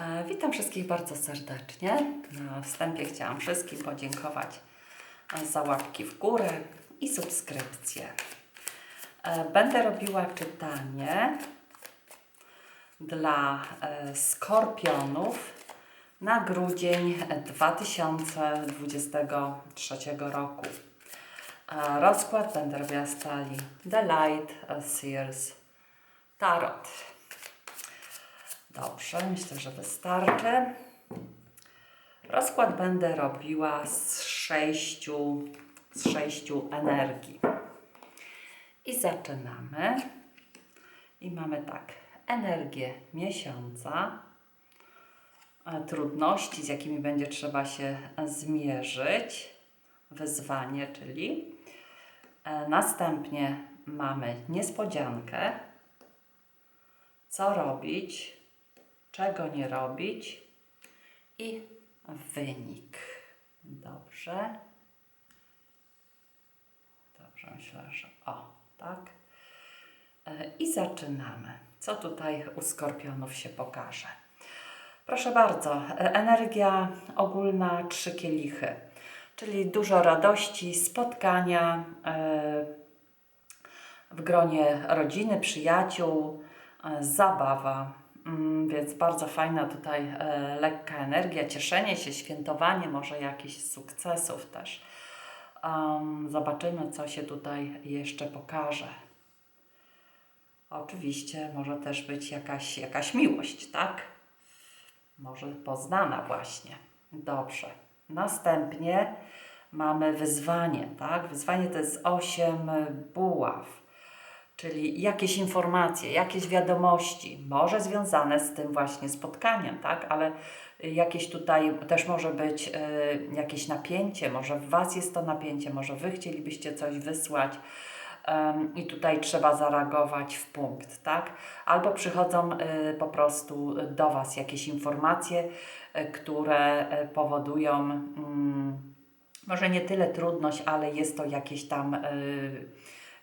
E, Witam wszystkich bardzo serdecznie. Na wstępie chciałam wszystkim podziękować za łapki w górę i subskrypcję. E, Będę robiła czytanie dla e, skorpionów na grudzień 2023 roku. Rozkład będę robiła z talii The Light Sears Tarot. Dobrze, myślę, że wystarczy. Rozkład będę robiła z sześciu, z sześciu energii. I zaczynamy. I mamy tak, energię miesiąca, e, trudności, z jakimi będzie trzeba się zmierzyć, wyzwanie, czyli e, następnie mamy niespodziankę, co robić, czego nie robić i wynik. Dobrze. Dobrze, myślę, że o, tak. E, I zaczynamy. Co tutaj u skorpionów się pokaże? Proszę bardzo, e, energia ogólna trzy kielichy, czyli dużo radości, spotkania e, w gronie rodziny, przyjaciół, zabawa. Mm, Więc bardzo fajna tutaj e, lekka energia, cieszenie się, świętowanie może jakichś sukcesów też. Em, zobaczymy, co się tutaj jeszcze pokaże. Oczywiście może też być jakaś, jakaś miłość, tak? Może poznana właśnie. Dobrze. Następnie mamy wyzwanie, tak? Wyzwanie to jest osiem buław, czyli jakieś informacje, jakieś wiadomości, może związane z tym właśnie spotkaniem, tak? Ale jakieś tutaj też może być y, jakieś napięcie, może w Was jest to napięcie, może Wy chcielibyście coś wysłać, i tutaj trzeba zareagować w punkt, tak? Albo przychodzą y, po prostu do Was jakieś informacje, y, które powodują mm, może nie tyle trudność, ale jest to jakieś tam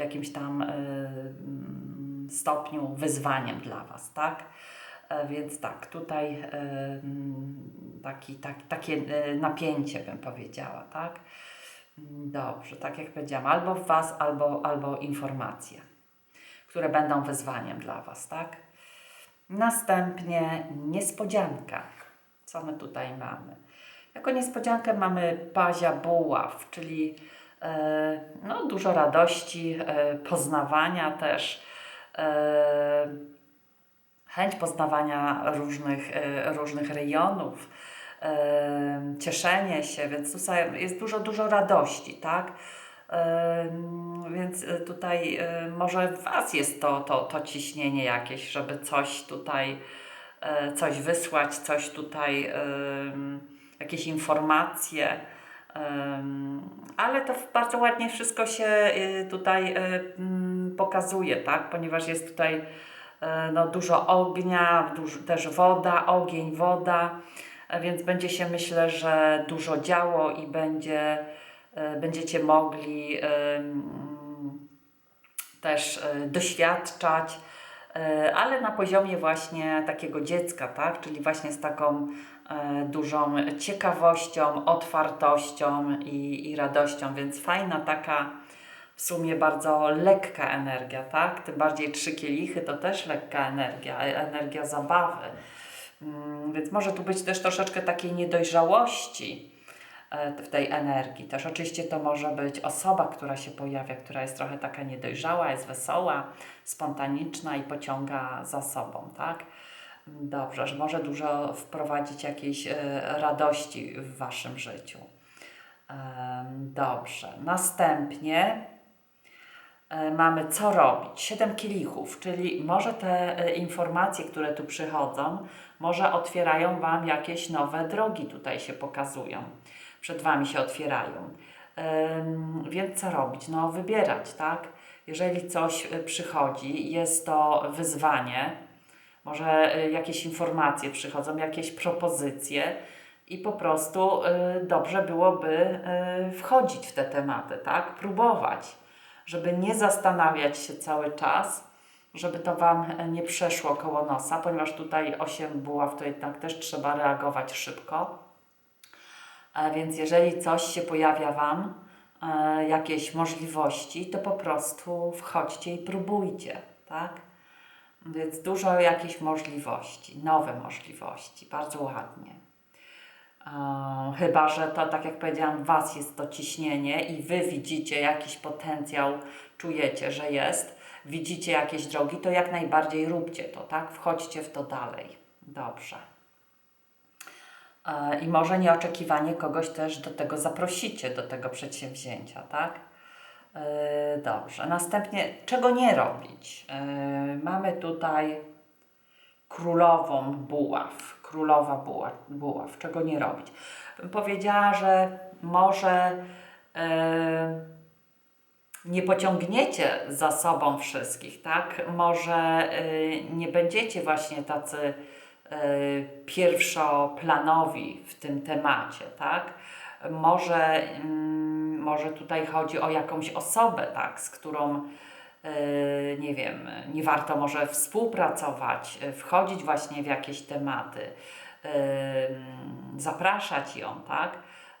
jakimś tam mm, stopniu wyzwaniem dla Was, tak? E, Więc tak, tutaj y, mm, taki, tak, takie napięcie bym powiedziała, tak? Dobrze, tak jak powiedziałam, albo w Was, albo, albo informacje, które będą wyzwaniem dla Was, tak? Następnie niespodzianka. Co my tutaj mamy? Jako niespodziankę mamy pazia buław, czyli e, no, dużo radości, e, poznawania też, e, chęć poznawania różnych, e, różnych rejonów, e, cieszenie się, więc tutaj jest dużo, dużo radości, tak? Więc e, tutaj e, może w Was jest to, to, to ciśnienie jakieś, żeby coś tutaj, e, coś wysłać, coś tutaj, jakieś informacje. Ale to bardzo ładnie wszystko się e, tutaj e, mm, pokazuje, tak? Ponieważ jest tutaj e, no, dużo ognia, dużo, też woda, ogień, woda, e, więc będzie się myślę, że dużo działo i będzie, e, będziecie mogli też doświadczać, ale na poziomie właśnie takiego dziecka, tak? Czyli właśnie z taką e, dużą ciekawością, otwartością i, i radością, więc fajna taka w sumie bardzo lekka energia, tak? Tym bardziej trzy kielichy to też lekka energia, e- energia zabawy. Mm, Więc może tu być też troszeczkę takiej niedojrzałości e, w tej energii. Też oczywiście to może być osoba, która się pojawia, która jest trochę taka niedojrzała, jest wesoła, spontaniczna i pociąga za sobą, tak? Dobrze, że może dużo wprowadzić jakiejś e, radości w Waszym życiu. Dobrze. Następnie e, mamy co robić. Siedem kielichów, czyli może te e, informacje, które tu przychodzą, może otwierają Wam jakieś nowe drogi, tutaj się pokazują. Przed Wami się otwierają. Więc co robić? No wybierać, tak? Jeżeli coś e, przychodzi, jest to wyzwanie, może y, jakieś informacje przychodzą, jakieś propozycje i po prostu y, dobrze byłoby wchodzić w te tematy, tak? Próbować, żeby nie zastanawiać się cały czas, żeby to Wam nie przeszło koło nosa, ponieważ tutaj 8 buław to jednak też trzeba reagować szybko. Więc jeżeli coś się pojawia Wam, e, jakieś możliwości, to po prostu wchodźcie i próbujcie, tak? Więc dużo jakichś możliwości, nowe możliwości, bardzo ładnie. E, Chyba, że to, tak jak powiedziałam, Was jest to ciśnienie i Wy widzicie jakiś potencjał, czujecie, że jest, widzicie jakieś drogi, to jak najbardziej róbcie to, tak? Wchodźcie w to dalej. Dobrze. E, I może nieoczekiwanie kogoś też do tego zaprosicie, do tego przedsięwzięcia, tak? E, Dobrze. Następnie, czego nie robić? E, Mamy tutaj królową buław, królowa buław, buław, czego nie robić. Powiedziała, że może nie pociągniecie za sobą wszystkich, tak? Może nie będziecie właśnie tacy pierwszoplanowi w tym temacie, tak? Może, mm, może tutaj chodzi o jakąś osobę, tak? Z którą e, nie wiem, nie warto może współpracować, wchodzić właśnie w jakieś tematy, zapraszać ją, tak,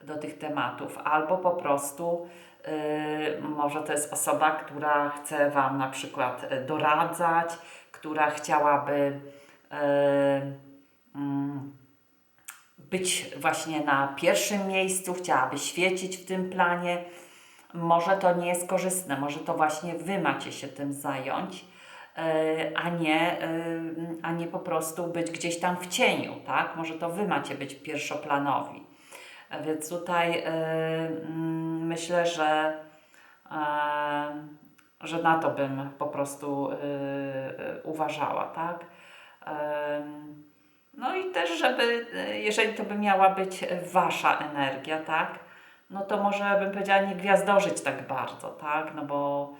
do tych tematów, albo po prostu e, może to jest osoba, która chce Wam na przykład doradzać, która chciałaby być właśnie na pierwszym miejscu, chciałaby świecić w tym planie, może to nie jest korzystne, może to właśnie Wy macie się tym zająć, e, a nie, e, a nie po prostu być gdzieś tam w cieniu, tak? Może to Wy macie być pierwszoplanowi. E, Więc tutaj e, mm, myślę, że, e, że na to bym po prostu e, e, uważała, tak? No i też, żeby, e, jeżeli to by miała być wasza energia, tak, no to może bym powiedziała nie gwiazdożyć tak bardzo, tak, no bo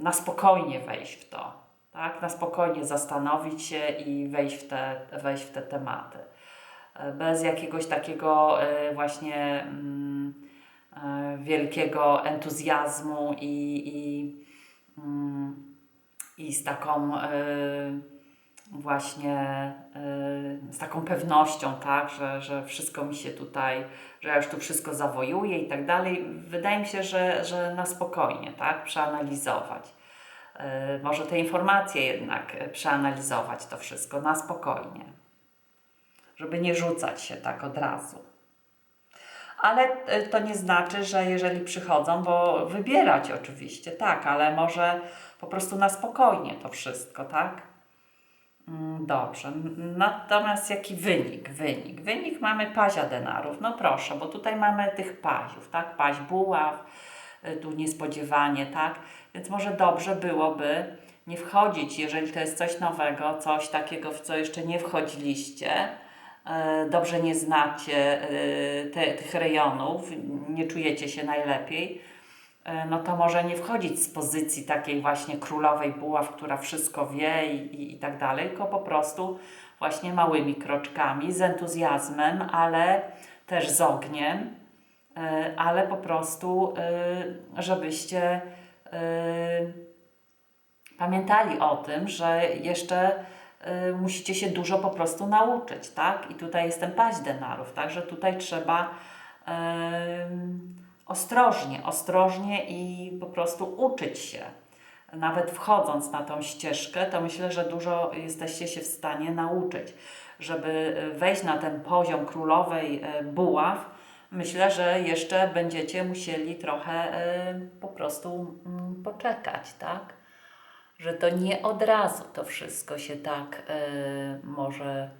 na spokojnie wejść w to, tak, na spokojnie zastanowić się i wejść w te, wejść w te tematy. E, Bez jakiegoś takiego e, właśnie mm, wielkiego entuzjazmu i, i, mm, i z taką właśnie y, z taką pewnością, tak, że, że wszystko mi się tutaj, że ja już tu wszystko zawojuję i tak dalej. Wydaje mi się, że, że na spokojnie, tak, przeanalizować. Y, może te informacje jednak y, przeanalizować to wszystko na spokojnie, żeby nie rzucać się tak od razu. Ale to nie znaczy, że jeżeli przychodzą, bo wybierać oczywiście, tak, ale może po prostu na spokojnie to wszystko, tak? Mm, Dobrze. Natomiast jaki wynik? Wynik. Wynik mamy pazia denarów. No proszę, bo tutaj mamy tych paziów, tak? Paź buław, y, tu niespodziewanie, tak? Więc może dobrze byłoby nie wchodzić, jeżeli to jest coś nowego, coś takiego, w co jeszcze nie wchodziliście, y, dobrze nie znacie y, te, tych rejonów, nie czujecie się najlepiej, no to może nie wchodzić z pozycji takiej właśnie królowej buław, która wszystko wie i, i, i tak dalej, tylko po prostu właśnie małymi kroczkami, z entuzjazmem, ale też z ogniem, e, ale po prostu, e, żebyście e, pamiętali o tym, że jeszcze musicie się dużo po prostu nauczyć, tak? I tutaj jest ten paź denarów, także tutaj trzeba ostrożnie, ostrożnie i po prostu uczyć się. Nawet wchodząc na tą ścieżkę, to myślę, że dużo jesteście się w stanie nauczyć. Żeby y, wejść na ten poziom królowej y, buław, myślę, że jeszcze będziecie musieli trochę y, po prostu mm, poczekać, tak? że to nie od razu to wszystko się tak może,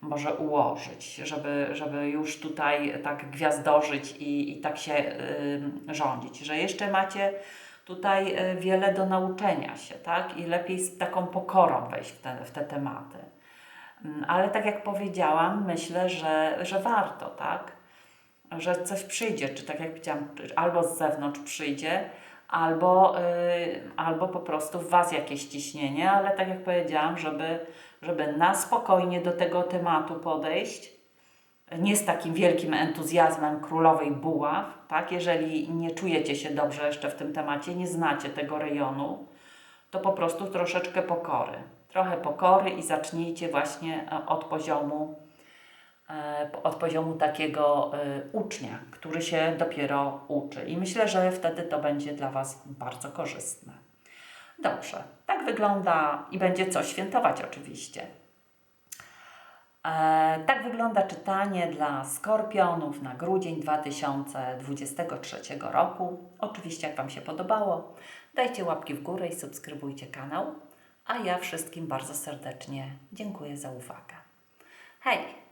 może ułożyć, żeby, żeby już tutaj tak gwiazdożyć i, i tak się y, rządzić, że jeszcze macie tutaj y, wiele do nauczenia się, tak? I lepiej z taką pokorą wejść w te, w te tematy. Mm, Ale tak jak powiedziałam, myślę, że, że warto, tak? Że coś przyjdzie, czy tak jak powiedziałam, albo z zewnątrz przyjdzie, albo, y, albo po prostu w Was jakieś ciśnienie, ale tak jak powiedziałam, żeby, żeby na spokojnie do tego tematu podejść, nie z takim wielkim entuzjazmem królowej buław, tak? Jeżeli nie czujecie się dobrze jeszcze w tym temacie, nie znacie tego rejonu, to po prostu troszeczkę pokory. Trochę pokory i zacznijcie właśnie e, od poziomu, e, od poziomu takiego e, ucznia, który się dopiero uczy. I myślę, że wtedy to będzie dla Was bardzo korzystne. Dobrze, tak wygląda i będzie co świętować oczywiście. E, tak wygląda czytanie dla skorpionów na grudzień 2023 roku. Oczywiście, jak Wam się podobało, dajcie łapki w górę i subskrybujcie kanał. A ja wszystkim bardzo serdecznie dziękuję za uwagę. Hej!